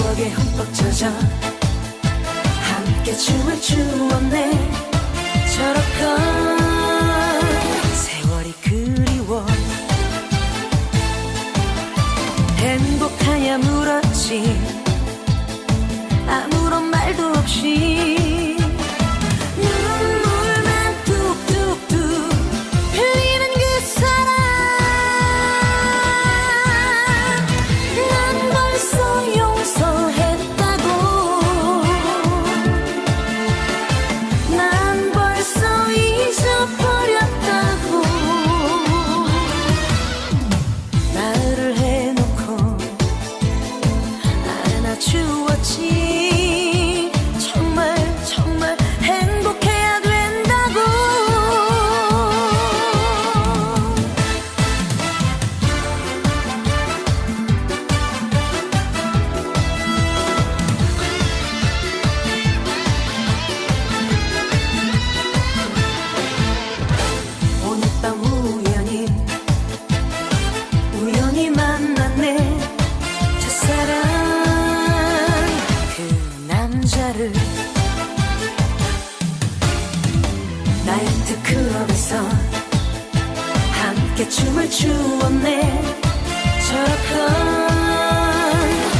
추억에 흠뻑 젖어 함께 춤을 추었네. 저렇건 세월이 그리워. 행복하냐 물었지 去握紧 꿈을 주었네. 저런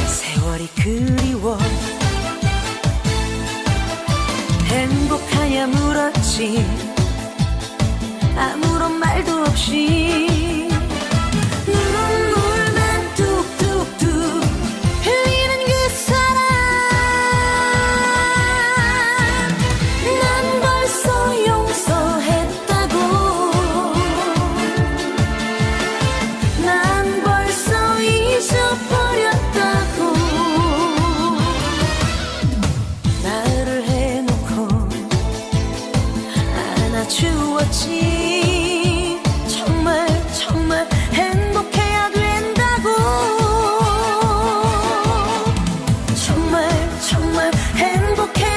세월이 그리워. 행복하냐 물었지. 아무런 말도 없이. 정말 정말 행복해.